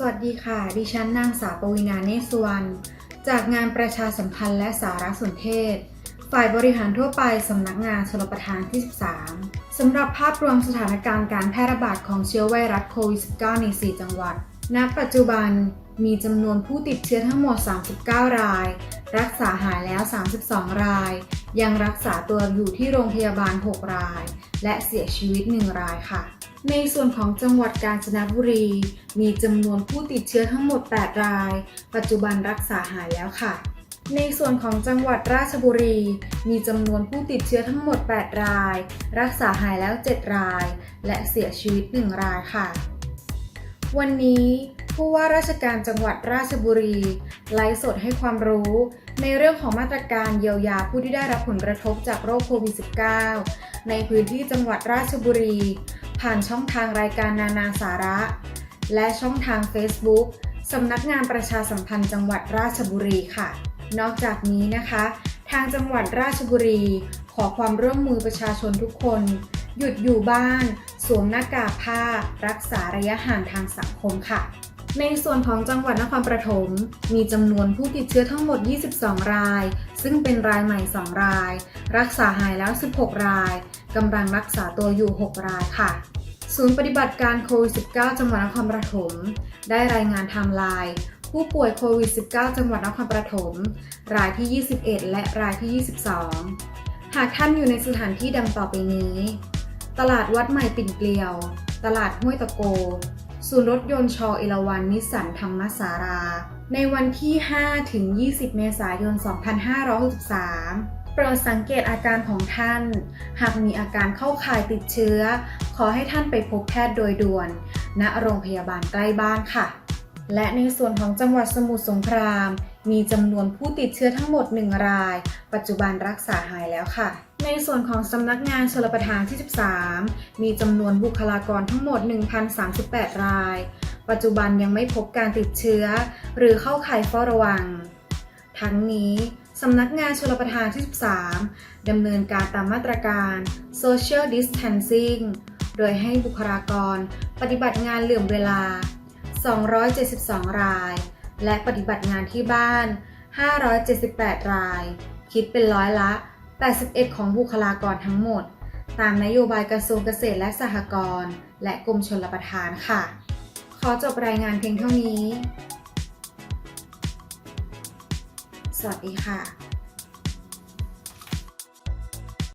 สวัสดีค่ะ ดิฉันนางสาวปวีนาเนศสุวรรณจากงานประชาสัมพันธ์และสารสนเทศ ฝ่ายบริหารทั่วไปสำนักงานชลประทานที่ 13 สำหรับภาพรวมสถานการณ์การแพร่ระบาดของเชื้อไวรัสโควิด -19 ใน 4 จังหวัด ณ ปัจจุบันมีจำนวนผู้ติดเชื้อทั้งหมด 39 ราย รักษาหายแล้ว 32 ราย ยังรักษาตัวอยู่ที่โรงพยาบาล 6 ราย และเสียชีวิต 1 รายค่ะ ในส่วนของจังหวัดกาญจนบุรี มีจำนวนผู้ติดเชื้อทั้งหมด 8 ราย ปัจจุบันรักษาหายแล้วค่ะ ในส่วนของจังหวัดราชบุรี มีจำนวนผู้ติดเชื้อทั้งหมด 8 ราย รักษาหายแล้ว 7 ราย และเสียชีวิต 1 รายค่ะ วันนี้ผู้ว่าราชการจังหวัดราชบุรี ไลฟ์สดให้ความรู้ ในเรื่องของมาตรการเยียวยาผู้ที่ได้รับผลกระทบจากโรคโควิด -19 ในพื้นที่จังหวัดราชบุรี ผ่านช่องทางรายการนานาสาระ และช่องทาง Facebook สำนักงานประชาสัมพันธ์จังหวัดราชบุรีค่ะ นอกจากนี้นะคะ ทางจังหวัดราชบุรี ขอความร่วมมือประชาชนทุกคน หยุดอยู่บ้าน สวมหน้ากากผ้า รักษาระยะห่างทางสังคมค่ะ ในส่วนของจังหวัดนครปฐมมีจำนวนผู้ติดเชื้อทั้งหมด 22 ราย ซึ่งเป็นรายใหม่ 2 ราย รักษาหายแล้ว 16 รายกำลังรักษาตัวอยู่ 6 รายค่ะ ศูนย์ปฏิบัติการโควิด -19 จังหวัดนครปฐมได้รายงานไทม์ไลน์ผู้ป่วยโควิด -19 จังหวัดนครปฐมรายที่ 21 และรายที่ 22 หากท่านอยู่ในสถานที่ดังต่อไปนี้ ตลาดวัดใหม่ปิ่นเกลียว ตลาดห้วยตะโก ศูนย์รถยนต์ชอเอราวันนิสสันธรรมสารา ในวันที่ 5 ถึง 20 เมษายน 2563โปรดสังเกตอาการของท่าน หากมีอาการเข้าข่ายติดเชื้อ ขอให้ท่านไปพบแพทย์โดยด่วน ณ โรงพยาบาลใกล้บ้านค่ะ และในส่วนของจังหวัดสมุทรสงคราม มีจำนวนผู้ติดเชื้อทั้งหมด 1 ราย ปัจจุบันรักษาหายแล้วค่ะ ในส่วนของสำนักงานชลประทานที่ 13 มีจำนวนบุคลากรทั้งหมด 1,038 ราย ปัจจุบันยังไม่พบการติดเชื้อ หรือเข้าข่ายเฝ้าระวัง ทั้งนี้สำนักงานชลประทานที่ 13 ดำเนินการตามมาตรการ Social Distancing โดยให้บุคลากรปฏิบัติงานเหลื่อมเวลา 272 ราย และปฏิบัติงานที่บ้าน 578 ราย คิดเป็นร้อยละ 81 ของบุคลากรทั้งหมด ตามนโยบายกระทรวงเกษตรและสหกรณ์และกรมชลประทานค่ะ ขอจบรายงานเพียงเท่านี้ สวัสดีค่ะ